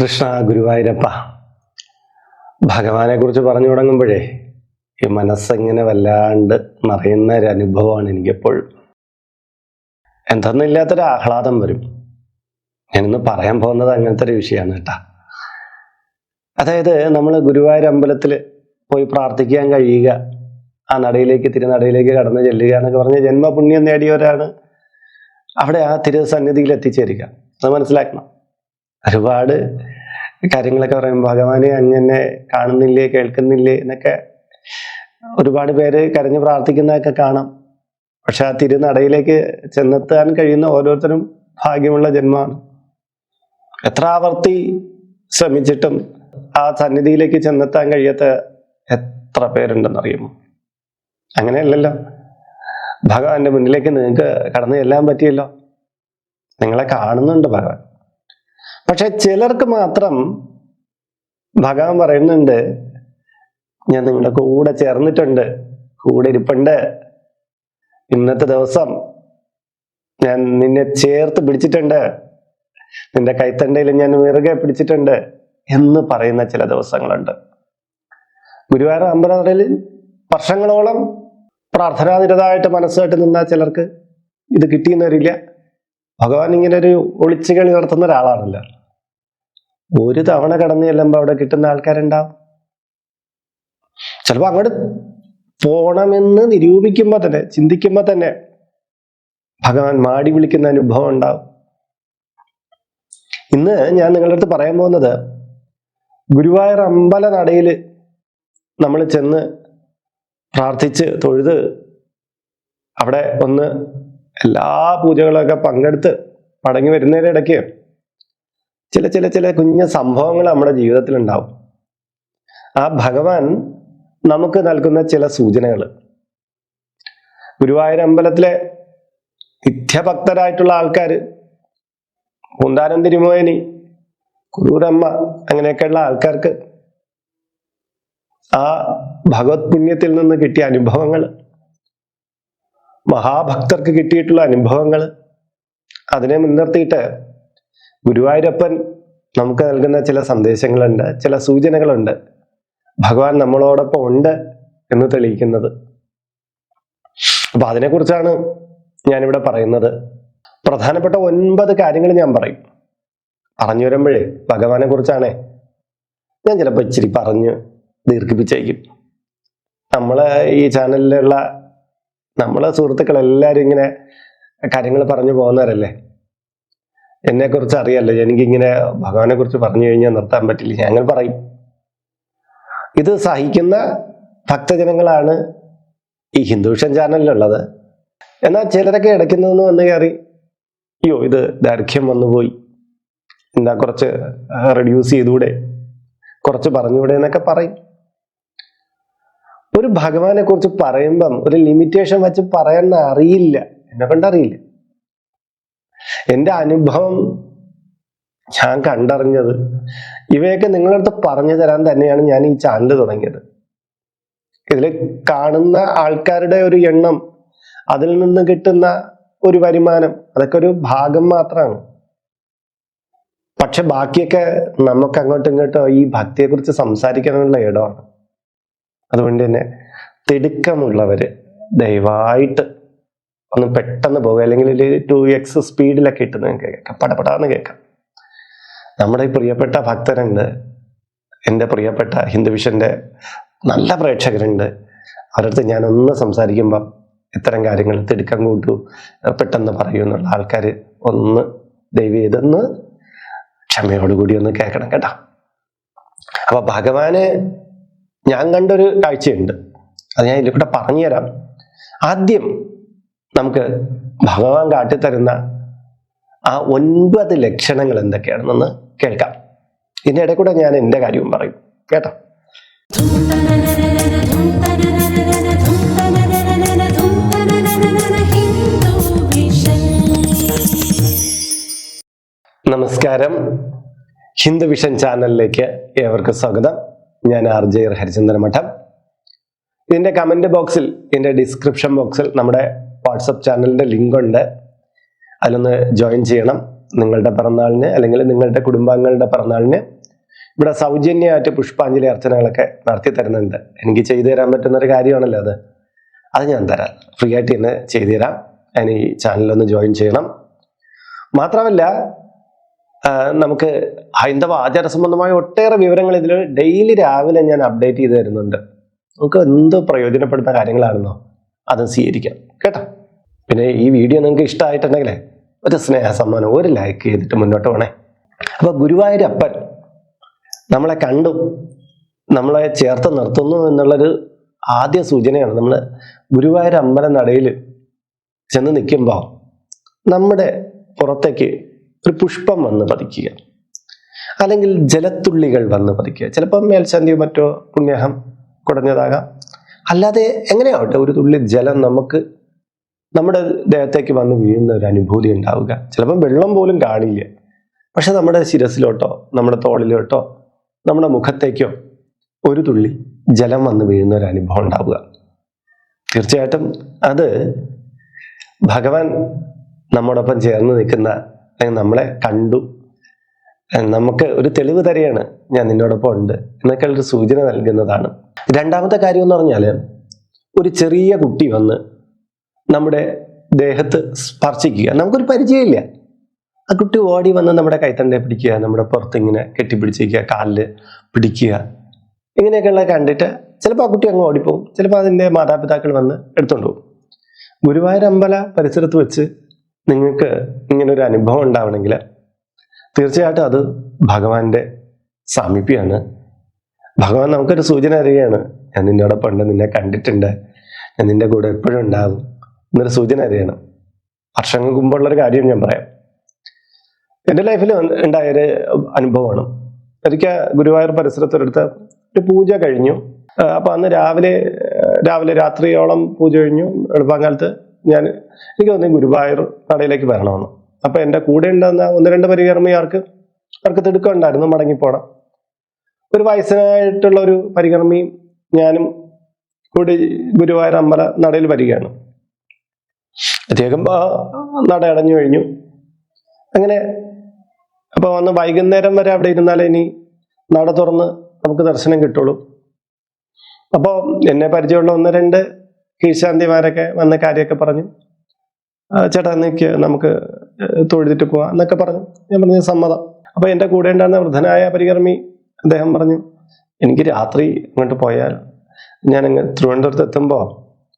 കൃഷ്ണ ഗുരുവായൂരപ്പ ഭഗവാനെ കുറിച്ച് പറഞ്ഞു തുടങ്ങുമ്പോഴേ ഈ മനസ്സെങ്ങനെ വല്ലാണ്ട് നിറയുന്ന ഒരു അനുഭവമാണ് എനിക്കെപ്പോഴും എന്തെന്നില്ലാത്തൊരു ആഹ്ലാദം വരും. ഞാനിന്ന് പറയാൻ പോകുന്നത് അങ്ങനത്തെ ഒരു വിഷയമാണ് കേട്ടാ. അതായത് നമ്മൾ ഗുരുവായൂർ അമ്പലത്തിൽ പോയി പ്രാർത്ഥിക്കാൻ കഴിയുക ആ നടയിലേക്ക് തിരുനടയിലേക്ക് കടന്നു ചെല്ലുക എന്നൊക്കെ പറഞ്ഞ് ജന്മപുണ്യം നേടിയവരാണ് അവിടെ ആ തിരുസന്നിധിയിൽ എത്തിച്ചേരുക അത് മനസ്സിലാക്കണം. ഒരുപാട് കാര്യങ്ങളൊക്കെ പറയും ഭഗവാനെ അങ്ങനെ കാണുന്നില്ലേ കേൾക്കുന്നില്ലേ എന്നൊക്കെ ഒരുപാട് പേര് കരഞ്ഞ് പ്രാർത്ഥിക്കുന്നതൊക്കെ കാണാം. പക്ഷെ ആ തിരുനടയിലേക്ക് ചെന്നെത്താൻ കഴിയുന്ന ഓരോരുത്തരും ഭാഗ്യമുള്ള ജന്മമാണ്. എത്ര ആവർത്തി ശ്രമിച്ചിട്ടും ആ സന്നിധിയിലേക്ക് ചെന്നെത്താൻ കഴിയാത്ത എത്ര പേരുണ്ടെന്നറിയുമോ? അങ്ങനെയല്ലല്ലോ. ഭഗവാന്റെ മുന്നിലേക്ക് നിങ്ങൾക്ക് കടന്നു ചെല്ലാൻ പറ്റിയല്ലോ. നിങ്ങളെ കാണുന്നുണ്ട് ഭഗവാൻ. പക്ഷെ ചിലർക്ക് മാത്രം ഭഗവാൻ പറയുന്നുണ്ട് ഞാൻ നിങ്ങളുടെ കൂടെ ചേർന്നിട്ടുണ്ട് കൂടെ ഇരിപ്പുണ്ട്. ഇന്നത്തെ ദിവസം ഞാൻ നിന്നെ ചേർത്ത് പിടിച്ചിട്ടുണ്ട്. നിന്റെ കൈത്തണ്ടയിൽ ഞാൻ വിറകെ പിടിച്ചിട്ടുണ്ട് എന്ന് പറയുന്ന ചില ദിവസങ്ങളുണ്ട്. ഗുരുവായൂർ അമ്പലത്തിൽ വർഷങ്ങളോളം പ്രാർത്ഥനാനിരതായിട്ട് മനസ്സായിട്ട് നിന്ന ചിലർക്ക് ഇത് കിട്ടിയെന്നവരില്ല ഭഗവാൻ ഇങ്ങനെ ഒരു ഒളിച്ചുകളി നടത്തുന്ന ഒരാളാണല്ല. ഒരു തവണ കടന്നു ചെല്ലുമ്പോൾ അവിടെ കിട്ടുന്ന ആൾക്കാരുണ്ടാവും. ചിലപ്പോൾ അങ്ങോട്ട് പോണമെന്ന് നിരൂപിക്കുമ്പോൾ തന്നെ ചിന്തിക്കുമ്പോൾ തന്നെ ഭഗവാൻ മാടി വിളിക്കുന്ന അനുഭവം ഉണ്ടാവും. ഇന്ന് ഞാൻ നിങ്ങളുടെ അടുത്ത് പറയാൻ പോകുന്നത് ഗുരുവായൂർ അമ്പല നടയിൽ നമ്മൾ ചെന്ന് പ്രാർത്ഥിച്ച് തൊഴുത് അവിടെ ഒന്ന് എല്ലാ പൂജകളൊക്കെ പങ്കെടുത്ത് മടങ്ങി വരുന്നതിനിടയ്ക്ക് ചില ചില ചില കുഞ്ഞ സംഭവങ്ങൾ നമ്മുടെ ജീവിതത്തിൽ ഉണ്ടാവും ആ ഭഗവാൻ നമുക്ക് നൽകുന്ന ചില സൂചനകൾ ഗുരുവായൂർ അമ്പലത്തിലെ നിത്യഭക്തരായിട്ടുള്ള ആൾക്കാർ പൂന്താനം തിരുമോയനി കുറൂരമ്മ അങ്ങനെയൊക്കെയുള്ള ആൾക്കാർക്ക് ആ ഭഗവത് പുണ്യത്തിൽ നിന്ന് കിട്ടിയ അനുഭവങ്ങൾ മഹാഭക്തർക്ക് കിട്ടിയിട്ടുള്ള അനുഭവങ്ങൾ അതിനെ മുൻനിർത്തിയിട്ട് ഗുരുവായൂരപ്പൻ നമുക്ക് നൽകുന്ന ചില സന്ദേശങ്ങളുണ്ട് ചില സൂചനകളുണ്ട്. ഭഗവാൻ നമ്മളോടൊപ്പം ഉണ്ട് എന്ന് തെളിയിക്കുന്നത്. അപ്പൊ അതിനെക്കുറിച്ചാണ് ഞാനിവിടെ പറയുന്നത്. പ്രധാനപ്പെട്ട ഒൻപത് കാര്യങ്ങൾ ഞാൻ പറയും. പറഞ്ഞു വരുമ്പോഴേ ഭഗവാനെ കുറിച്ചാണേ. ഞാൻ ചിലപ്പോൾ ഇച്ചിരി പറഞ്ഞ് ദീർഘിപ്പിച്ചേക്കും. നമ്മളെ ഈ ചാനലിലുള്ള നമ്മളെ സുഹൃത്തുക്കൾ എല്ലാവരും ഇങ്ങനെ കാര്യങ്ങൾ പറഞ്ഞു പോകുന്നവരല്ലേ? എന്നെ കുറിച്ച് അറിയാലോ എനിക്കിങ്ങനെ ഭഗവാനെ കുറിച്ച് പറഞ്ഞു കഴിഞ്ഞാൽ നിർത്താൻ പറ്റില്ല. ഞങ്ങൾ പറയും. ഇത് സഹിക്കുന്ന ഭക്തജനങ്ങളാണ് ഈ ഹിന്ദുഷൻ ചാനലിലുള്ളത്. എന്നാൽ ചിലരൊക്കെ ഇടയ്ക്കുന്നതെന്ന് വന്ന് കയറി അയ്യോ ഇത് ദൈർഘ്യം വന്നുപോയി. എന്താ കുറച്ച് റെഡ്യൂസ് ചെയ്തുകൂടെ കുറച്ച് പറഞ്ഞുകൂടെ എന്നൊക്കെ പറയും. ഒരു ഭഗവാനെ കുറിച്ച് പറയുമ്പം ഒരു ലിമിറ്റേഷൻ വെച്ച് പറയാൻ അറിയില്ല. എന്നെ കൊണ്ട് അറിയില്ല. എന്റെ അനുഭവം ഞാൻ കണ്ടറിഞ്ഞത് ഇവയൊക്കെ നിങ്ങളടുത്ത് പറഞ്ഞു തരാൻ തന്നെയാണ് ഞാൻ ഈ ചാനൽ തുടങ്ങിയത്. ഇതിൽ കാണുന്ന ആൾക്കാരുടെ ഒരു എണ്ണം അതിൽ നിന്ന് കിട്ടുന്ന ഒരു വരുമാനം അതൊക്കെ ഒരു ഭാഗം മാത്രമാണ് പക്ഷെ ബാക്കിയൊക്കെ നമുക്ക് അങ്ങോട്ടും ഇങ്ങോട്ടോ ഈ ഭക്തിയെക്കുറിച്ച് സംസാരിക്കാനുള്ള ഇടമാണ്. അതുകൊണ്ട് തന്നെ തിടുക്കമുള്ളവര് ദയവായിട്ട് ഒന്ന് പെട്ടെന്ന് പോകുക. അല്ലെങ്കിൽ ഒരു ടു എക്സ് സ്പീഡിലൊക്കെ നിങ്ങൾക്ക് കേൾക്കാം. പടപടാന്ന് കേൾക്കാം. നമ്മുടെ ഈ പ്രിയപ്പെട്ട ഭക്തരുണ്ട്. എന്റെ പ്രിയപ്പെട്ട ഹിന്ദുവിഷന്റെ നല്ല പ്രേക്ഷകരുണ്ട്. അവരടുത്ത് ഞാൻ ഒന്ന് സംസാരിക്കുമ്പം ഇത്തരം കാര്യങ്ങൾ തിടുക്കം കൂട്ടു പെട്ടെന്ന് പറയൂ എന്നുള്ള ആൾക്കാർ ഒന്ന് ദൈവം ഇതെന്ന് ക്ഷമയോടുകൂടി ഒന്ന് കേൾക്കണം കേട്ടോ. അപ്പൊ ഭഗവാന് ഞാൻ കണ്ടൊരു കാഴ്ചയുണ്ട്. അത് ഞാൻ ഇതിലൂടെ കൂടെ പറഞ്ഞുതരാം. ആദ്യം നമുക്ക് ഭഗവാൻ കാട്ടിത്തരുന്ന ആ ഒൻപത് ലക്ഷണങ്ങൾ എന്തൊക്കെയാണെന്നൊന്ന് കേൾക്കാം. ഇതിന്റെ ഇടയിൽ കൂടെ ഞാൻ എന്റെ കാര്യവും പറയും. കേട്ടോ? നമസ്കാരം. ഹിന്ദു വിഷൻ ചാനലിലേക്ക് ഏവർക്കും സ്വാഗതം. ഞാൻ ആർ ജെ ഹരിചന്ദ്രമഠം ഇതിന്റെ കമന്റ് ബോക്സിൽ ഇതിന്റെ ഡിസ്ക്രിപ്ഷൻ ബോക്സിൽ നമ്മുടെ വാട്സപ്പ് ചാനലിന്റെ ലിങ്ക് ഉണ്ട് അതിലൊന്ന് ജോയിൻ ചെയ്യണം. നിങ്ങളുടെ പിറന്നാളിന് അല്ലെങ്കിൽ നിങ്ങളുടെ കുടുംബാംഗങ്ങളുടെ പിറന്നാളിന് ഇവിടെ സൗജന്യമായിട്ട് പുഷ്പാഞ്ജലി അർച്ചനകളൊക്കെ നടത്തി തരുന്നുണ്ട്. എനിക്ക് ചെയ്തു തരാൻ പറ്റുന്ന ഒരു കാര്യമാണല്ലോ അത്. അത് ഞാൻ തരാം. ഫ്രീ ആയിട്ട് തന്നെ ചെയ്തു തരാം. അതിന് ഈ ചാനലൊന്ന് ജോയിൻ ചെയ്യണം. മാത്രമല്ല നമുക്ക് ഹൈന്ദവ ആചാര സംബന്ധമായ ഒട്ടേറെ വിവരങ്ങൾ ഇതിൽ ഡെയിലി രാവിലെ ഞാൻ അപ്ഡേറ്റ് ചെയ്ത് തരുന്നുണ്ട്. നമുക്ക് എന്ത് പ്രയോജനപ്പെടുന്ന കാര്യങ്ങളാണെന്നോ? അത് സ്വീകരിക്കാം. കേട്ടോ? പിന്നെ ഈ വീഡിയോ നിങ്ങൾക്ക് ഇഷ്ടമായിട്ടുണ്ടെങ്കിലേ ഒരു സ്നേഹ സമ്മാനം ഒരു ലൈക്ക് ചെയ്തിട്ട് മുന്നോട്ട് പോണേ. അപ്പൊ ഗുരുവായൂരപ്പൻ നമ്മളെ കണ്ടു. നമ്മളെ ചേർത്ത് നിർത്തുന്നു എന്നുള്ളൊരു ആദ്യ സൂചനയാണ്. നമ്മൾ ഗുരുവായൂർ അമ്പല നടയിൽ ചെന്ന് നിൽക്കുമ്പോൾ നമ്മുടെ പുറത്തേക്ക് ഒരു പുഷ്പം വന്ന് പതിക്കുക. അല്ലെങ്കിൽ ജലത്തുള്ളികൾ വന്ന് പതിക്കുക. ചിലപ്പോൾ മേൽശാന്തിയോ മറ്റോ പുണ്യഹം കുടഞ്ഞതാകാം. അല്ലാതെ എങ്ങനെയാവട്ടെ ഒരു തുള്ളി ജലം നമുക്ക് നമ്മുടെ ദേഹത്തേക്ക് വന്ന് വീഴുന്ന ഒരു അനുഭൂതി ഉണ്ടാവുക. ചിലപ്പം വെള്ളം പോലും കാണില്ല. പക്ഷെ നമ്മുടെ ശിരസിലോട്ടോ നമ്മുടെ തോളിലോട്ടോ നമ്മുടെ മുഖത്തേക്കോ ഒരു തുള്ളി ജലം വന്ന് വീഴുന്ന ഒരു അനുഭവം ഉണ്ടാവുക. തീർച്ചയായിട്ടും അത് ഭഗവാൻ നമ്മോടൊപ്പം ചേർന്ന് നിൽക്കുന്ന അല്ലെങ്കിൽ നമ്മളെ കണ്ടു. നമുക്ക് ഒരു തെളിവ് തരികയാണ് ഞാൻ നിന്നോടൊപ്പം ഉണ്ട് എന്നൊക്കെ ഒരു സൂചന നൽകുന്നതാണ്. രണ്ടാമത്തെ കാര്യം എന്ന് പറഞ്ഞാൽ ഒരു ചെറിയ കുട്ടി വന്ന് നമ്മുടെ ദേഹത്ത് സ്പർശിക്കുക. നമുക്കൊരു പരിചയമില്ല. ആ കുട്ടി ഓടി വന്ന് നമ്മുടെ കൈത്തണ്ടെ പിടിക്കുക നമ്മുടെ പുറത്തിങ്ങനെ കെട്ടിപ്പിടിച്ചിരിക്കുക കാലിൽ പിടിക്കുക. ഇങ്ങനെയൊക്കെയുള്ള കണ്ടിട്ട് ചിലപ്പോൾ ആ കുട്ടി അങ്ങ് ഓടിപ്പോകും. ചിലപ്പോൾ അതിന്റെ മാതാപിതാക്കൾ വന്ന് എടുത്തോണ്ട് പോകും. ഗുരുവായൂർ അമ്പല പരിസരത്ത് വെച്ച് നിങ്ങൾക്ക് ഇങ്ങനെ ഒരു അനുഭവം ഉണ്ടാവണമെങ്കിൽ തീർച്ചയായിട്ടും അത് ഭഗവാന്റെ സാമീപ്യമാണ്. ഭഗവാൻ നമുക്കൊരു സൂചന അറിയുകയാണ് ഞാൻ നിന്നോടൊപ്പം ഉണ്ട് നിന്നെ കണ്ടിട്ടുണ്ട്. ഞാൻ നിന്റെ കൂടെ എപ്പോഴും ഉണ്ടാവും. എന്നൊരു സൂചന അറിയണം വർഷങ്ങൾക്ക് മുമ്പുള്ളൊരു കാര്യം ഞാൻ പറയാം. എന്റെ ലൈഫിൽ ഉണ്ടായൊരു അനുഭവമാണ്. ഒരിക്കൽ ഗുരുവായൂർ പരിസരത്തൊരിടത്ത് ഒരു പൂജ കഴിഞ്ഞു. അപ്പോൾ അന്ന് രാവിലെ രാവിലെ രാത്രിയോളം പൂജ കഴിഞ്ഞു. എളുപ്പകാലത്ത് ഞാൻ എനിക്ക് തോന്നി ഗുരുവായൂർ നടയിലേക്ക് വരണമെന്ന്. അപ്പോൾ എന്റെ കൂടെ ഉണ്ടാകുന്ന ഒന്ന് രണ്ട് പരികർമ്മിയാർക്ക് അവർക്ക് തിടുക്കം ഉണ്ടായിരുന്നു മടങ്ങിപ്പോണം. ഒരു വയസ്സനായിട്ടുള്ള ഒരു പരികർമ്മിയും ഞാനും കൂടി ഗുരുവായൂർ അമ്പല നടയിൽ വരികയാണ്. അദ്ദേഹം നട അടഞ്ഞു കഴിഞ്ഞു. അങ്ങനെ അപ്പൊ വന്ന് വൈകുന്നേരം വരെ അവിടെ ഇരുന്നാലേ ഇനി നട തുറന്ന് നമുക്ക് ദർശനം കിട്ടുള്ളൂ. അപ്പോൾ എന്നെ പരിചയമുള്ള ഒന്ന് രണ്ട് കീഴ്ശാന്തിമാരൊക്കെ വന്ന കാര്യമൊക്കെ പറഞ്ഞു. "ആ, ചേട്ടാ നിൽക്ക് നമുക്ക് തൊഴുതിട്ട് പോവാം എന്നൊക്കെ പറഞ്ഞു. ഞാൻ പറഞ്ഞു സമ്മതം. അപ്പോൾ എന്റെ കൂടെ ഉണ്ടായിരുന്ന വൃദ്ധനായ പരികർമ്മി അദ്ദേഹം പറഞ്ഞു എനിക്ക് രാത്രി അങ്ങോട്ട് പോയാൽ ഞാൻ തിരുവനന്തപുരത്ത് എത്തുമ്പോൾ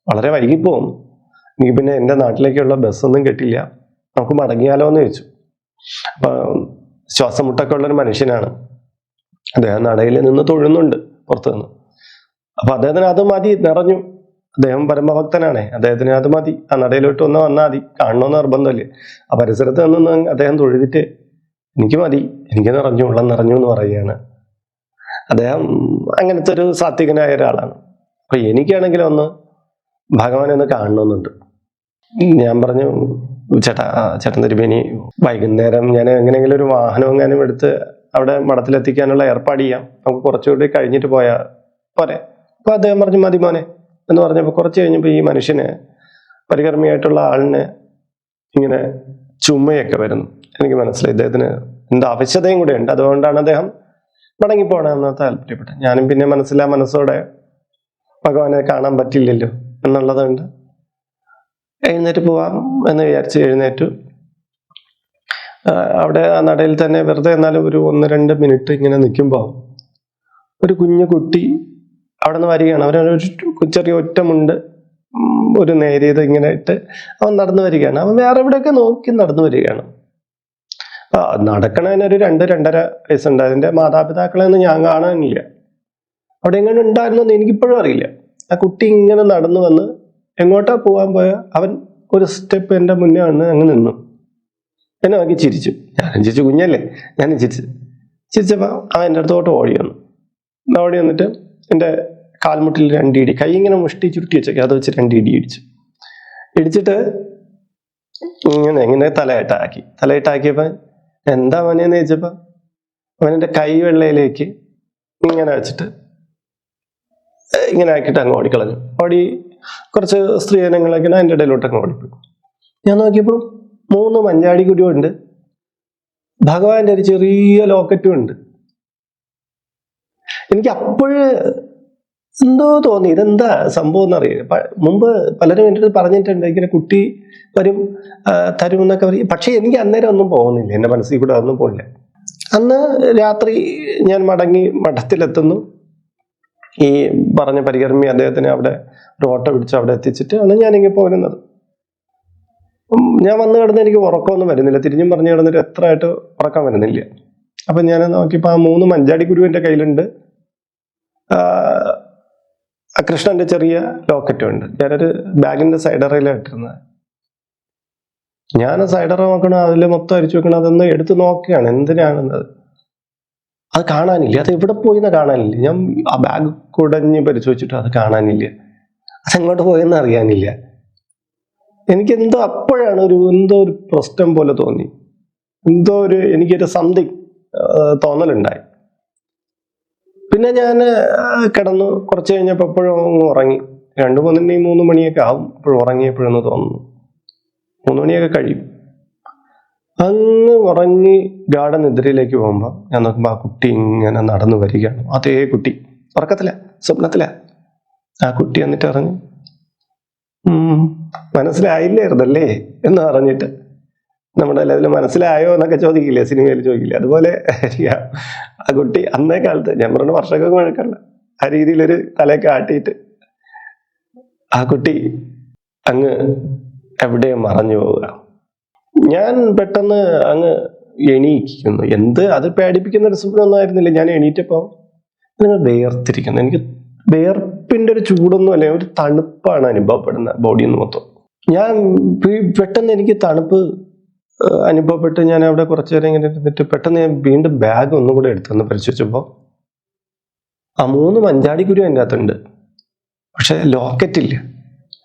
വളരെ വൈകിപ്പോവും. എനിക്ക് പിന്നെ എന്റെ നാട്ടിലേക്കുള്ള ബസ്സൊന്നും കിട്ടില്ല നമുക്ക് മടങ്ങിയാലോ എന്ന് ചോദിച്ചു. അപ്പൊ ശ്വാസം മുട്ടൊക്കെ ഉള്ളൊരു മനുഷ്യനാണ്. അദ്ദേഹം നടയിൽ നിന്ന് തൊഴുന്നുണ്ട് പുറത്തു നിന്ന് അപ്പൊ അദ്ദേഹത്തിന് അത് മതി നിറഞ്ഞു അദ്ദേഹം പരമഭക്തനാണേ. അദ്ദേഹത്തിന് അത് മതി. ആ നടയിലോട്ട് ഒന്ന് വന്നാൽ മതി. കാണണമെന്ന് നിർബന്ധമില്ലേ. ആ പരിസരത്ത് നിന്ന് അദ്ദേഹം തൊഴുതിട്ട് എനിക്ക് മതി. എനിക്ക് നിറഞ്ഞു ഉള്ളം നിറഞ്ഞു എന്ന് പറയുകയാണ്. അദ്ദേഹം അങ്ങനത്തെ ഒരു സാത്വികനായ ഒരാളാണ്. അപ്പൊ എനിക്കാണെങ്കിലും ഒന്ന് ഭഗവാനെ ഒന്ന് കാണണമെന്നുണ്ട് ഞാൻ പറഞ്ഞു ചേട്ടാ ചേട്ടൻ ചേട്ടൻ തിരുമേനി വൈകുന്നേരം ഞാൻ എങ്ങനെയെങ്കിലും ഒരു വാഹനം എങ്ങാനും എടുത്ത് അവിടെ മഠത്തിലെത്തിക്കാനുള്ള ഏർപ്പാട് ചെയ്യാം. നമുക്ക് കുറച്ചുകൂടി കഴിഞ്ഞിട്ട് പോയാൽ പോരെ. അപ്പൊ അദ്ദേഹം പറഞ്ഞു മതി മോനെ എന്ന് പറഞ്ഞപ്പോൾ കുറച്ച് കഴിഞ്ഞപ്പോൾ ഈ മനുഷ്യന് പരികർമ്മിയായിട്ടുള്ള ആളിന് ഇങ്ങനെ ചുമയൊക്കെ വരുന്നു. എനിക്ക് മനസ്സിലായി ഇദ്ദേഹത്തിന് എന്താ ആവശ്യതയും കൂടെ ഉണ്ട്. അതുകൊണ്ടാണ് അദ്ദേഹം മടങ്ങിപ്പോണെന്ന് താല്പര്യപ്പെട്ടത്. ഞാനും പിന്നെ മനസ്സിലാ മനസ്സോടെ ഭഗവാനെ കാണാൻ പറ്റില്ലല്ലോ. എന്നുള്ളതുകൊണ്ട് എഴുന്നേറ്റ് പോവാം എന്ന് വിചാരിച്ച് എഴുന്നേറ്റു. അവിടെ ആ നടയിൽ തന്നെ വെറുതെ എന്നാലും ഒരു ഒന്ന് രണ്ട് മിനിറ്റ് ഇങ്ങനെ നിൽക്കുമ്പോൾ ഒരു കുഞ്ഞു കുട്ടി അവിടെ നിന്ന് വരികയാണ് അവരൊരു ചെറിയ ഒറ്റമുണ്ട്. ഒരു നേരിയത് ഇങ്ങനെ ഇട്ട് അവൻ നടന്നു വരികയാണ്. അവൻ വേറെ എവിടെയൊക്കെ നോക്കി നടന്നു വരികയാണ്. നടക്കണതിനൊരു രണ്ട് രണ്ടര വയസ്സുണ്ട്. അതിന്റെ മാതാപിതാക്കളെ ഒന്നും ഞാൻ കാണാനില്ല അവിടെ എങ്ങനെ ഉണ്ടായിരുന്നു എന്ന് എനിക്കിപ്പോഴും അറിയില്ല. ആ കുട്ടി ഇങ്ങനെ നടന്നു വന്ന് എങ്ങോട്ടാ പോകാൻ പോയ? അവൻ ഒരു സ്റ്റെപ്പ് എന്റെ മുന്നേ വന്ന് അങ്ങ് നിന്നു. എന്നെ നോക്കി ചിരിച്ചു. ഞാൻ ചിരിച്ചു. കുഞ്ഞല്ലേ? ഞാൻ ചിരിച്ചു. ചിരിച്ചപ്പോൾ അവൻ എന്റെ അടുത്തോട്ട് ഓടി വന്നു. ഓടി വന്നിട്ട് എന്റെ കാൽമുട്ടിൽ രണ്ടിടി കൈ ഇങ്ങനെ മുഷ്ടി ചുരുട്ടി വെച്ചേക്കെ. അത് വെച്ച് രണ്ടിടി ഇടിച്ചു. ഇടിച്ചിട്ട് ഇങ്ങനെ ഇങ്ങനെ തലയിട്ടാക്കി. തലയിട്ടാക്കിയപ്പോൾ എന്താ മോനെന്ന് ചോദിച്ചപ്പോൾ എന്റെ കൈ വെള്ളയിലേക്ക് ഇങ്ങനെ വെച്ചിട്ട് ഇങ്ങനെ ആക്കിയിട്ട് അങ്ങ് ഓടിക്കളഞ്ഞു. ഓടി കുറച്ച് സ്ത്രീ സ്ത്രീജനങ്ങളൊക്കെ അതിന്റെ ഇടയിലോട്ട് അങ്ങ് ഓടിപ്പോയി. ഞാൻ നോക്കിയപ്പോൾ മൂന്ന് മഞ്ഞാടി കുരുവുണ്ട് ഭഗവാന്റെ ഒരു ചെറിയ ലോക്കറ്റും ഉണ്ട്. എനിക്ക് അപ്പോഴ് എന്തോ തോന്നി ഇതെന്താ സംഭവം എന്നറിയില്ല. മുമ്പ് പലരും എന്റെ അടുത്ത് പറഞ്ഞിട്ടുണ്ട് ഇങ്ങനെ കുട്ടി വരും തരും എന്നൊക്കെ പറയും. പക്ഷെ എനിക്ക് അന്നേരം ഒന്നും പോകുന്നില്ല. എന്റെ മനസ്സിൽ കൂടെ ഒന്നും പോകില്ല അന്ന് രാത്രി ഞാൻ മടങ്ങി മഠത്തിലെത്തുന്നു. ഈ പറഞ്ഞ പരികർമ്മി അദ്ദേഹത്തിന് അവിടെ ഒരു ഓട്ടോ പിടിച്ച് അവിടെ എത്തിച്ചിട്ട് ആണ് ഞാനിങ്ങനെ പോരുന്നത്. ഞാൻ വന്നു കിടന്ന് എനിക്ക് ഉറക്കമൊന്നും വരുന്നില്ല. തിരിഞ്ഞും പറഞ്ഞു കിടന്നിട്ട് എത്ര ആയിട്ട് ഉറക്കം വരുന്നില്ല. അപ്പൊ ഞാൻ നോക്കിയപ്പോൾ ആ മൂന്ന് മഞ്ചാടി ഗുരു എന്റെ കയ്യിലുണ്ട്. കൃഷ്ണന്റെ ചെറിയ ലോക്കറ്റും ഉണ്ട്. ഞാനൊരു ബാഗിന്റെ സൈഡറയിലിട്ടിരുന്നത് ഞാൻ സൈഡറ നോക്കണം അതിൽ മൊത്തം അരിച്ചു വെക്കണം അതൊന്ന് എടുത്തു നോക്കുകയാണ് എന്തിനാണെന്നത്. അത് കാണാനില്ല. അത് എവിടെ പോയിന്ന് കാണാനില്ല. ഞാൻ ആ ബാഗ് കുടഞ്ഞ് പരിശോധിച്ചിട്ട് അത് കാണാനില്ല. അതെങ്ങോട്ട് പോയെന്ന് അറിയാനില്ല. എനിക്ക് എന്തോ അപ്പോഴാണ് ഒരു എന്തോ ഒരു പ്രശ്നം പോലെ തോന്നി. എന്തോ ഒരു എനിക്കൊരു സംതിങ് തോന്നലുണ്ടായി. പിന്നെ ഞാൻ കിടന്നു. കുറച്ച് കഴിഞ്ഞപ്പോൾ എപ്പോഴും ഉറങ്ങി. രണ്ടു മൂന്നിന്റെയും മൂന്ന് മണിയൊക്കെ ആവും. ഇപ്പോഴും ഉറങ്ങിയപ്പോഴെന്ന് തോന്നുന്നു. മൂന്ന് മണിയൊക്കെ കഴിയും. അങ്ങ് ഉറങ്ങി ഗാഠ നിദ്രയിലേക്ക് പോകുമ്പോൾ ഞാൻ നോക്കുമ്പോൾ ആ കുട്ടി ഇങ്ങനെ നടന്നു വരികയാണ്. അതേ കുട്ടി. ഉറക്കത്തില സ്വപ്നത്തില. ആ കുട്ടി എന്നിട്ട് അറിഞ്ഞു ഉം മനസ്സിലായില്ലായിരുന്നല്ലേ? എന്ന് പറഞ്ഞിട്ട് നമ്മുടെ അല്ലെങ്കിൽ മനസ്സിലായോ എന്നൊക്കെ ചോദിക്കില്ലേ സിനിമയിൽ ചോദിക്കില്ലേ. അതുപോലെ ആ കുട്ടി അന്നേ കാലത്ത് ഞാൻ പറഞ്ഞ വർഷങ്ങൾക്ക് വഴക്കല്ല ആ രീതിയിലൊരു തലയൊക്കെ ആട്ടിയിട്ട് ആ കുട്ടി അങ്ങ് എവിടെയും മറഞ്ഞു പോവുക. ഞാൻ പെട്ടെന്ന് അങ്ങ് എണീക്കുന്നു എന്ത്? അത് പേടിപ്പിക്കുന്ന ഒരു സ്വപ്നമൊന്നും ആയിരുന്നില്ല. ഞാൻ എണീറ്റപ്പോ നിങ്ങൾ വേർത്തിരിക്കുന്നു എനിക്ക് വേർപ്പിന്റെ ഒരു ചൂടൊന്നും അല്ല ഒരു തണുപ്പാണ് അനുഭവപ്പെടുന്നത് ബോഡിയിൽ നിന്ന് മൊത്തം. ഞാൻ പെട്ടെന്ന് എനിക്ക് തണുപ്പ് അനുഭവപ്പെട്ട് ഞാൻ അവിടെ കുറച്ചു നേരം ഇങ്ങനെ ഇരുന്നിട്ട് പെട്ടെന്ന് ഞാൻ വീണ്ടും ബാഗ് ഒന്നും കൂടെ എടുത്തെന്ന് പരിശോധിച്ചപ്പോൾ ആ മൂന്ന് മഞ്ചാടിക്കുരു എന്റെ അകത്തുണ്ട്. പക്ഷെ ലോക്കറ്റ് ഇല്ല.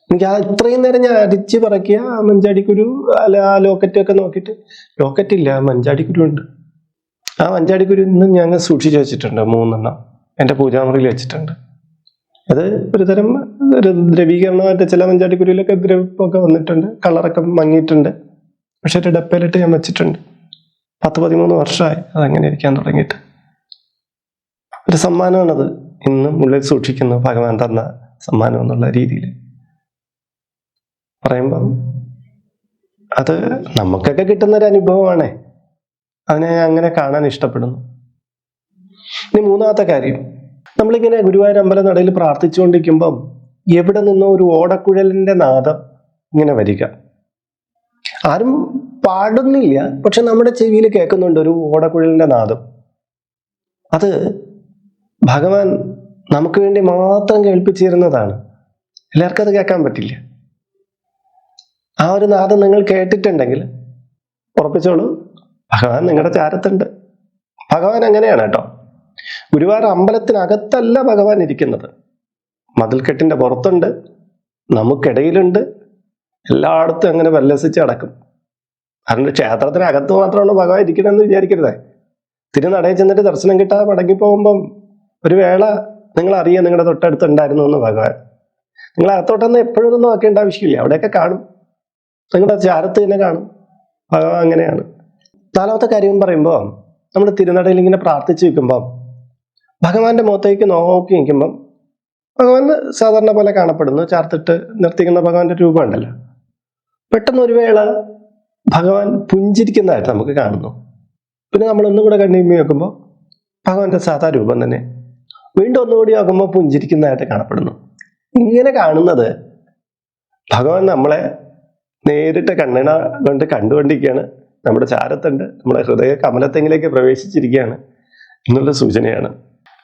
എനിക്ക് ആ ഇത്രയും നേരം ഞാൻ അടിച്ച് പറക്കിയ മഞ്ചാടിക്കുരു അല്ല ആ ലോക്കറ്റ് ഒക്കെ നോക്കിയിട്ട് ലോക്കറ്റ് ഇല്ല മഞ്ചാടിക്കുരു ഉണ്ട്. ആ മഞ്ചാടിക്കുരു ഇന്ന് ഞങ്ങൾ സൂക്ഷിച്ചു വെച്ചിട്ടുണ്ട് മൂന്നെണ്ണം. എന്റെ പൂജാമുറിയിൽ വെച്ചിട്ടുണ്ട്. അത് ഒരു തരം ഒരു ദ്രവീകരണമായിട്ട് ചില മഞ്ചാടിക്കുരുവിലൊക്കെ ദ്രവമൊക്കെ വന്നിട്ടുണ്ട് കളറൊക്കെ മങ്ങിയിട്ടുണ്ട്. പക്ഷെ ഒരു ഡപ്പയിലിട്ട് ഞാൻ വെച്ചിട്ടുണ്ട്. പത്ത് പതിമൂന്ന് വർഷമായി അതങ്ങനെ ഇരിക്കാൻ തുടങ്ങിയിട്ട്. ഒരു സമ്മാനമാണത്. ഇന്നും ഉള്ളിൽ സൂക്ഷിക്കുന്നു ഭഗവാൻ തന്ന സമ്മാനം എന്നുള്ള രീതിയിൽ. പറയുമ്പം അത് നമുക്കൊക്കെ കിട്ടുന്ന ഒരു അനുഭവമാണ്. അതിനെ അങ്ങനെ കാണാൻ ഇഷ്ടപ്പെടുന്നു. ഇനി മൂന്നാമത്തെ കാര്യം. നമ്മളിങ്ങനെ ഗുരുവായൂർ അമ്പല നടയിൽ പ്രാർത്ഥിച്ചുകൊണ്ടിരിക്കുമ്പം എവിടെ നിന്നോ ഒരു ഓടക്കുഴലിന്റെ നാദം ഇങ്ങനെ വരിക. ആരും പാടുന്നില്ല പക്ഷെ നമ്മുടെ ചെവിയിൽ കേൾക്കുന്നുണ്ട് ഒരു ഓടക്കുഴലിന്റെ നാദം. അത് ഭഗവാൻ നമുക്ക് വേണ്ടി മാത്രം കേൾപ്പിച്ചിരുന്നതാണ്. എല്ലാവർക്കും അത് കേൾക്കാൻ പറ്റില്ല. ആ ഒരു നാദം നിങ്ങൾ കേട്ടിട്ടുണ്ടെങ്കിൽ ഉറപ്പിച്ചോളൂ. ഭഗവാൻ നിങ്ങളുടെ ചാരത്തുണ്ട്. ഭഗവാൻ അങ്ങനെയാണ് കേട്ടോ. ഗുരുവായൂർ അമ്പലത്തിനകത്തല്ല ഭഗവാൻ ഇരിക്കുന്നത്. മതിൽക്കെട്ടിന്റെ പുറത്തുണ്ട് നമുക്കിടയിലുണ്ട് എല്ലായിടത്തും അങ്ങനെ വല്ലസിച്ച് അടക്കും അതുകൊണ്ട് ക്ഷേത്രത്തിനകത്ത് മാത്രമാണ് ഭഗവാൻ ഇരിക്കണമെന്ന് വിചാരിക്കരുതേ. തിരുനടയിൽ ചെന്നിട്ട് ദർശനം കിട്ടാതെ മടങ്ങി പോകുമ്പം ഒരു വേള നിങ്ങൾ അറിയാം നിങ്ങളുടെ തൊട്ടടുത്ത് തൊട്ടടുത്തുണ്ടായിരുന്നു എന്ന് ഭഗവാൻ. നിങ്ങൾ അകത്തോട്ടൊന്നും എപ്പോഴും ഒന്നും നോക്കേണ്ട ആവശ്യമില്ല. അവിടെയൊക്കെ കാണും. നിങ്ങളുടെ ചാരത്ത് തന്നെ കാണും. ഭഗവാൻ അങ്ങനെയാണ്. നാലാമത്തെ കാര്യം പറയുമ്പോൾ നമ്മൾ തിരുനടയിൽ ഇങ്ങനെ പ്രാർത്ഥിച്ചു വെക്കുമ്പോൾ ഭഗവാന്റെ മുഖത്തേക്ക് നോക്കി നിൽക്കുമ്പം ഭഗവാൻ സാധാരണ പോലെ കാണപ്പെടുന്നു. ചാർത്തിട്ട് നിർത്തിക്കുന്ന ഭഗവാന്റെ രൂപം ഉണ്ടല്ലോ. പെട്ടെന്ന് ഒരു വേള ഭഗവാൻ പുഞ്ചിരിക്കുന്നതായിട്ട് നമുക്ക് കാണുന്നു. പിന്നെ നമ്മൾ ഒന്നും കൂടെ കണ്ണീമി നോക്കുമ്പോൾ ഭഗവാന്റെ സാധാ രൂപം തന്നെ. വീണ്ടും ഒന്നുകൂടി നോക്കുമ്പോൾ പുഞ്ചിരിക്കുന്നതായിട്ട് കാണപ്പെടുന്നു. ഇങ്ങനെ കാണുന്നത് ഭഗവാൻ നമ്മളെ നേരിട്ട് കണ്ണിണ കൊണ്ട് കണ്ടുകൊണ്ടിരിക്കുകയാണ്. നമ്മുടെ ചാരത്തുണ്ട്. നമ്മുടെ ഹൃദയ കമലത്തെങ്കിലേക്ക് പ്രവേശിച്ചിരിക്കുകയാണ് എന്നുള്ള സൂചനയാണ്.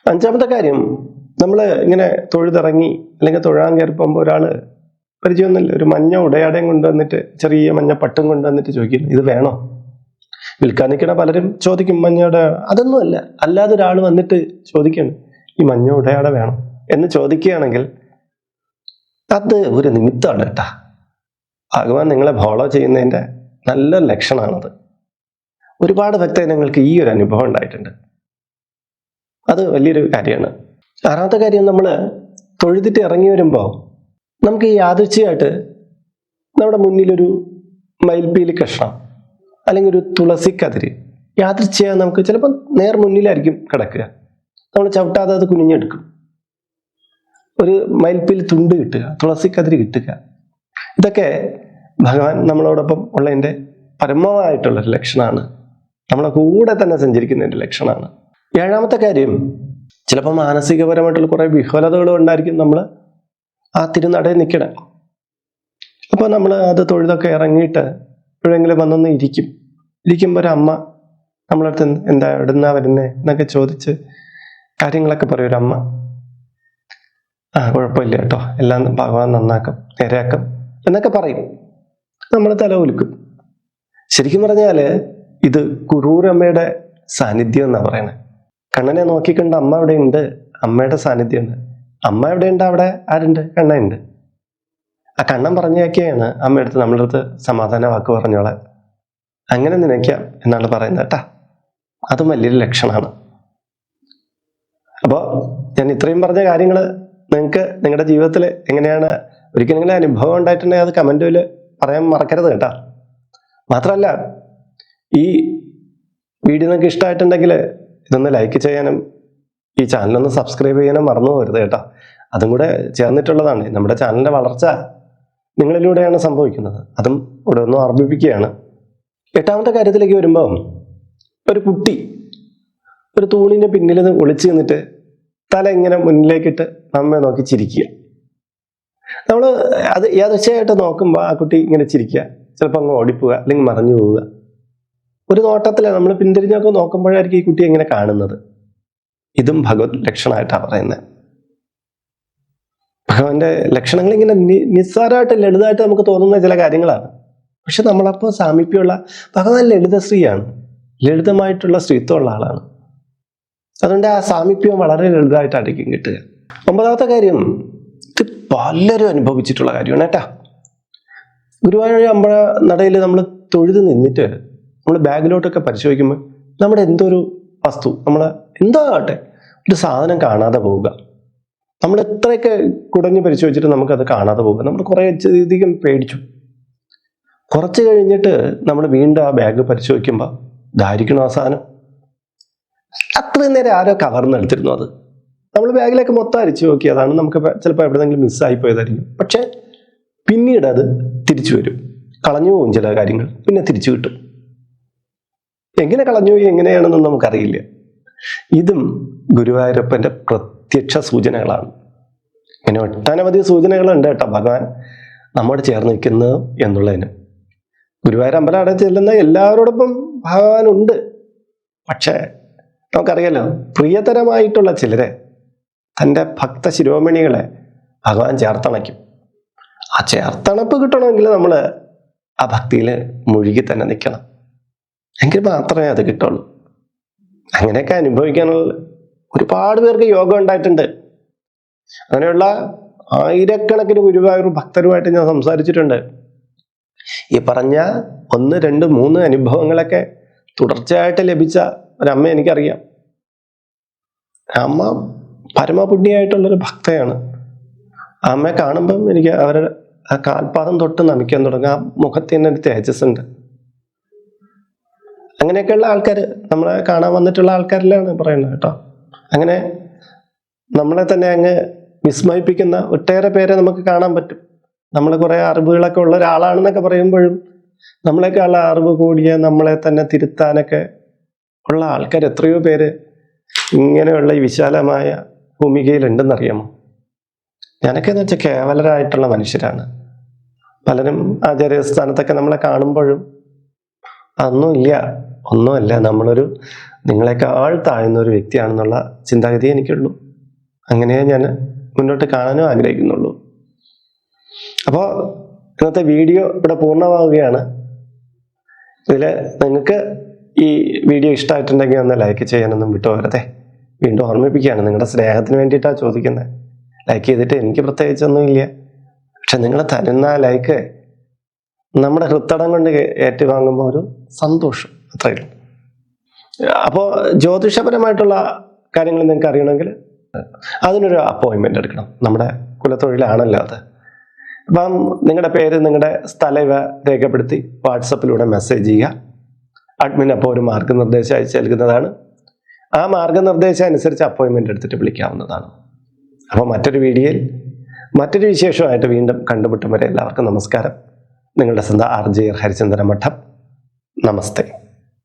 അഞ്ചാമത്തെ കാര്യം നമ്മൾ ഇങ്ങനെ തൊഴുതിറങ്ങി അല്ലെങ്കിൽ തൊഴാൻ കയറിപ്പോകുമ്പോൾ ഒരാൾ പരിചയമൊന്നുമില്ല. ഒരു മഞ്ഞ ഉടയാടയും കൊണ്ടുവന്നിട്ട് ചെറിയ മഞ്ഞ പട്ടും കൊണ്ടുവന്നിട്ട് ചോദിക്കുന്നു ഇത് വേണോ? വിൽക്കാൻ നിൽക്കണ പലരും ചോദിക്കും മഞ്ഞയുടെ അതൊന്നുമല്ല അല്ലാതെ ഒരാൾ വന്നിട്ട് ചോദിക്കണം ഈ മഞ്ഞ ഉടയാട വേണം? എന്ന് ചോദിക്കുകയാണെങ്കിൽ അത് ഒരു നിമിത്തമാണ് കേട്ടാ. ഭഗവാൻ നിങ്ങളെ ഫോളോ ചെയ്യുന്നതിന്റെ നല്ല ലക്ഷണമാണത് ഒരുപാട് ഭക്തജനങ്ങൾക്ക് ഈ ഒരു അനുഭവം ഉണ്ടായിട്ടുണ്ട്. അത് വലിയൊരു കാര്യമാണ്. ആറാമത്തെ കാര്യം നമ്മൾ തൊഴുതിട്ട് ഇറങ്ങി വരുമ്പോൾ നമുക്ക് ഈ യാദൃച്ഛയായിട്ട് നമ്മുടെ മുന്നിലൊരു മയിൽപ്പീലി കഷ്ണം അല്ലെങ്കിൽ ഒരു തുളസി കതിര് യാദൃച്ഛയാ നമുക്ക് ചിലപ്പോൾ നേർ മുന്നിലായിരിക്കും കിടക്കുക. നമ്മൾ ചവിട്ടാതെ അത് കുനിഞ്ഞെടുക്കും. ഒരു മയിൽപ്പിൽ തുണ്ട് കിട്ടുക തുളസി കതിര് കിട്ടുക. ഇതൊക്കെ ഭഗവാൻ നമ്മളോടൊപ്പം ഉള്ളതിന്റെ പരമമായിട്ടുള്ളൊരു ലക്ഷണമാണ് നമ്മളെ കൂടെ തന്നെ സഞ്ചരിക്കുന്നതിന്റെ ലക്ഷണമാണ് ഏഴാമത്തെ കാര്യം ചിലപ്പോൾ മാനസികപരമായിട്ടുള്ള കുറേ വിഹ്വലതകളും ഉണ്ടായിരിക്കും നമ്മൾ ആ തിരുനടയിൽ നിൽക്കണം. അപ്പോൾ നമ്മൾ അത് തൊഴുതൊക്കെ ഇറങ്ങിയിട്ട് എപ്പോഴെങ്കിലും വന്നൊന്ന് ഇരിക്കും. ഇരിക്കുമ്പോൾ ഒരു അമ്മ നമ്മളടുത്ത് എന്താ എവിടുന്നാ വരുന്നേ? എന്നൊക്കെ ചോദിച്ച് കാര്യങ്ങളൊക്കെ പറയും ഒരു അമ്മ. ആ കുഴപ്പമില്ല കേട്ടോ. എല്ലാം ഭഗവാൻ നന്നാക്കും. നേരെയാക്കും. എന്നൊക്കെ പറയും. നമ്മൾ തല ഉലുക്കും ശരിക്കും പറഞ്ഞാൽ ഇത് കുറൂരമ്മയുടെ സാന്നിധ്യം എന്നാ പറയണേ. കണ്ണനെ നോക്കിക്കണ്ട അമ്മ അവിടെ ഉണ്ട് അമ്മയുടെ സാന്നിധ്യമാണ് അമ്മ എവിടെ ഉണ്ട്? അവിടെ ആരുണ്ട്? കണ്ണനുണ്ട് ആ കണ്ണൻ പറഞ്ഞേക്കെയാണ് അമ്മയടുത്ത് നമ്മളുടെ അടുത്ത് സമാധാന വാക്ക് പറഞ്ഞോളെ. അങ്ങനെ നനയ്ക്കാം എന്നാണ് പറയുന്നത് കേട്ടാ. അതും വലിയൊരു ലക്ഷണമാണ്. അപ്പോൾ ഞാൻ ഇത്രയും പറഞ്ഞ കാര്യങ്ങൾ നിങ്ങൾക്ക് നിങ്ങളുടെ ജീവിതത്തിൽ എങ്ങനെയാണ് ഒരിക്കലും നിങ്ങളുടെ അനുഭവം ഉണ്ടായിട്ടുണ്ടെങ്കിൽ അത് കമന്റിൽ പറയാൻ മറക്കരുത് കേട്ടോ. മാത്രമല്ല ഈ വീഡിയോ നിങ്ങൾക്ക് ഇഷ്ടമായിട്ടുണ്ടെങ്കിൽ ഇതൊന്ന് ലൈക്ക് ചെയ്യാനും ഈ ചാനലൊന്ന് സബ്സ്ക്രൈബ് ചെയ്യാനും മറന്നു പോകരുത് കേട്ടോ. അതും കൂടെ ചേർന്നിട്ടുള്ളതാണ്. നമ്മുടെ ചാനലിന്റെ വളർച്ച നിങ്ങളിലൂടെയാണ് സംഭവിക്കുന്നത്. അതും ഇവിടെ ഒന്ന് ഓർമ്മിപ്പിക്കുകയാണ്. എട്ടാമത്തെ കാര്യത്തിലേക്ക് വരുമ്പോൾ ഒരു കുട്ടി ഒരു തൂണിന്റെ പിന്നിൽ ഒളിച്ചു നിന്നിട്ട് തല ഇങ്ങനെ മുന്നിലേക്കിട്ട് നമ്മെ നോക്കി ചിരിക്കുക. നമ്മൾ അത് യാദൃശ്യമായിട്ട് നോക്കുമ്പോൾ ആ കുട്ടി ഇങ്ങനെ ചിരിക്കുക. ചിലപ്പോൾ അങ്ങ് ഓടിപ്പോവുക അല്ലെങ്കിൽ മറഞ്ഞു പോവുക. ഒരു നോട്ടത്തിൽ നമ്മൾ പിന്തിരിഞ്ഞൊക്കെ നോക്കുമ്പോഴായിരിക്കും ഈ കുട്ടി എങ്ങനെ കാണുന്നത്. ഇതും ഭഗവത് ലക്ഷണമായിട്ടാണ് പറയുന്നത് ഭഗവാന്റെ ലക്ഷണങ്ങൾ ഇങ്ങനെ നിസ്സാരമായിട്ട് ലളിതമായിട്ട് നമുക്ക് തോന്നുന്ന ചില കാര്യങ്ങളാണ്. പക്ഷെ നമ്മളപ്പോൾ സാമീപ്യമുള്ള ഭഗവാൻ സ്ത്രീയാണ്. ലളിതമായിട്ടുള്ള സ്ത്രീത്വമുള്ള ആളാണ്. അതുകൊണ്ട് ആ സാമീപ്യം വളരെ ലളിതമായിട്ടായിരിക്കും കിട്ടുക. ഒമ്പതാമത്തെ കാര്യം ഇത് പലരും അനുഭവിച്ചിട്ടുള്ള കാര്യമാണ് കേട്ടാ. ഗുരുവായൂർ അമ്പഴ നടയിൽ നമ്മൾ തൊഴുത് നിന്നിട്ട് നമ്മൾ ബാഗിലോട്ടൊക്കെ പരിശോധിക്കുമ്പോൾ നമ്മുടെ എന്തോ ഒരു വസ്തു നമ്മൾ എന്തോ ആകട്ടെ ഒരു സാധനം കാണാതെ പോവുക. നമ്മൾ എത്രയൊക്കെ കുടഞ്ഞ് പരിശോധിച്ചിട്ട് നമുക്കത് കാണാതെ പോകുക നമ്മൾ കുറേ അധികം പേടിച്ചു. കുറച്ച് കഴിഞ്ഞിട്ട് നമ്മൾ വീണ്ടും ആ ബാഗ് പരിശോധിക്കുമ്പോൾ ധാരിക്കണം ആ സാധനം. അത്രയും നേരം ആരോ കവർന്നെടുത്തിരുന്നു അത്. നമ്മൾ ബാഗിലേക്ക് മൊത്തം അരിച്ചു നോക്കി. അതാണ് നമുക്ക് ചിലപ്പോൾ എവിടെന്നെങ്കിലും മിസ്സായി പോയതായിരിക്കും. പക്ഷെ പിന്നീട് അത് തിരിച്ചു വരും. കളഞ്ഞു പോകും ചില കാര്യങ്ങൾ. പിന്നെ തിരിച്ചു കിട്ടും. എങ്ങനെ കളഞ്ഞു പോയി എങ്ങനെയാണെന്നൊന്നും നമുക്കറിയില്ല. ഇതും ഗുരുവായൂരപ്പന്റെ പ്രത്യക്ഷ സൂചനകളാണ്. ഇങ്ങനെ ഒട്ടനവധി സൂചനകളുണ്ട് കേട്ടോ ഭഗവാൻ. നമ്മോട് ചേർന്ന് നിൽക്കുന്നു എന്നുള്ളതിന്. ഗുരുവായൂർ അമ്പലം അവിടെ ചെല്ലുന്ന എല്ലാവരോടൊപ്പം ഭഗവാനുണ്ട്. പക്ഷേ നമുക്കറിയാലോ പ്രിയതരമായിട്ടുള്ള ചിലരെ തന്റെ ഭക്ത ശിരോമണികളെ ഭഗവാൻ ചേർത്തണയ്ക്കും. ആ ചേർത്തണപ്പ് കിട്ടണമെങ്കിൽ നമ്മൾ ആ ഭക്തിയിൽ മുഴുകി തന്നെ നിൽക്കണം. എങ്കിൽ മാത്രമേ അത് കിട്ടുള്ളൂ. അങ്ങനെയൊക്കെ അനുഭവിക്കാനുള്ള ഒരുപാട് പേർക്ക് യോഗം ഉണ്ടായിട്ടുണ്ട്. അങ്ങനെയുള്ള ആയിരക്കണക്കിന് ഗുരുവായൂർ ഭക്തരുമായിട്ട് ഞാൻ സംസാരിച്ചിട്ടുണ്ട്. ഈ പറഞ്ഞ ഒന്ന് രണ്ട് മൂന്ന് അനുഭവങ്ങളൊക്കെ തുടർച്ചയായിട്ട് ലഭിച്ച ഒരമ്മ എനിക്കറിയാം. അമ്മ പരമപുണ്യായിട്ടുള്ളൊരു ഭക്തയാണ്. അമ്മയെ കാണുമ്പം എനിക്ക് അവരുടെ ആ കാൽപാദം തൊട്ട് നമിക്കാൻ തുടങ്ങും. ആ മുഖത്ത് തന്നെ ഒരു തേജസ് ഉണ്ട്. അങ്ങനെയൊക്കെയുള്ള ആൾക്കാർ നമ്മളെ കാണാൻ വന്നിട്ടുള്ള ആൾക്കാരിലാണ് പറയുന്നത് കേട്ടോ. അങ്ങനെ നമ്മളെ തന്നെ അങ്ങ് വിസ്മയിപ്പിക്കുന്ന ഒട്ടേറെ പേരെ നമുക്ക് കാണാൻ പറ്റും. നമ്മൾ കുറേ അറിവുകളൊക്കെ ഉള്ള ഒരാളാണെന്നൊക്കെ പറയുമ്പോഴും നമ്മളെക്കാളുള്ള അറിവ് കൂടിയ നമ്മളെ തന്നെ തിരുത്താനൊക്കെ ഉള്ള ആൾക്കാർ എത്രയോ പേര് ഇങ്ങനെയുള്ള ഈ വിശാലമായ ഭൂമികയിലുണ്ടെന്നറിയാമോ? ഞാനൊക്കെ എന്ന് വെച്ചാൽ കേവലരായിട്ടുള്ള മനുഷ്യരാണ്. പലരും ആചാര്യസ്ഥാനത്തൊക്കെ നമ്മളെ കാണുമ്പോഴും അതൊന്നുമില്ല ഒന്നുമല്ല. നമ്മളൊരു നിങ്ങളെക്കാൾ താഴ്ന്ന ഒരു വ്യക്തിയാണെന്നുള്ള ചിന്താഗതി എനിക്കുള്ളൂ. അങ്ങനെ ഞാൻ മുന്നോട്ട് കാണാനും ആഗ്രഹിക്കുന്നുള്ളൂ. അപ്പോൾ ഇന്നത്തെ വീഡിയോ ഇവിടെ പൂർണമാവുകയാണ്. ഇതിൽ നിങ്ങൾക്ക് ഈ വീഡിയോ ഇഷ്ടമായിട്ടുണ്ടെങ്കിൽ ഒന്ന് ലൈക്ക് ചെയ്യാനൊന്നും വിട്ടുപോകരുതേ. വീണ്ടും ഓർമ്മിപ്പിക്കുകയാണ്. നിങ്ങളുടെ സ്നേഹത്തിന് വേണ്ടിയിട്ടാണ് ചോദിക്കുന്നത് ലൈക്ക് ചെയ്തിട്ട് എനിക്ക് പ്രത്യേകിച്ചൊന്നുമില്ല. പക്ഷെ നിങ്ങൾ തരുന്ന ലൈക്ക് നമ്മുടെ ഹൃത്തടം കൊണ്ട് ഏറ്റുവാങ്ങുമ്പോൾ ഒരു സന്തോഷം. അത്രയേ ഉള്ളൂ. അപ്പോൾ ജ്യോതിഷപരമായിട്ടുള്ള കാര്യങ്ങൾ നിങ്ങൾക്ക് അറിയണമെങ്കിൽ അതിനൊരു അപ്പോയിൻമെന്റ് എടുക്കണം. നമ്മുടെ കുലത്തൊഴിലാണല്ലോ അത്. അപ്പം നിങ്ങളുടെ പേര് നിങ്ങളുടെ സ്ഥല രേഖപ്പെടുത്തി വാട്സപ്പിലൂടെ മെസ്സേജ് ചെയ്യുക. അഡ്മിൻ അപ്പോൾ ഒരു മാർഗനിർദ്ദേശം അയച്ചു നൽകുന്നതാണ്. ആ മാർഗനിർദ്ദേശം അനുസരിച്ച് അപ്പോയിൻമെന്റ് എടുത്തിട്ട് വിളിക്കാവുന്നതാണ്. അപ്പോൾ മറ്റൊരു വീഡിയോയിൽ മറ്റൊരു വിശേഷമായിട്ട് വീണ്ടും കണ്ടുമുട്ടും വരെ എല്ലാവർക്കും നമസ്കാരം. നിങ്ങളുടെ സ്വന്തം ആർ ജെ ഹരിചന്ദ്ര മഠം. നമസ്തേ.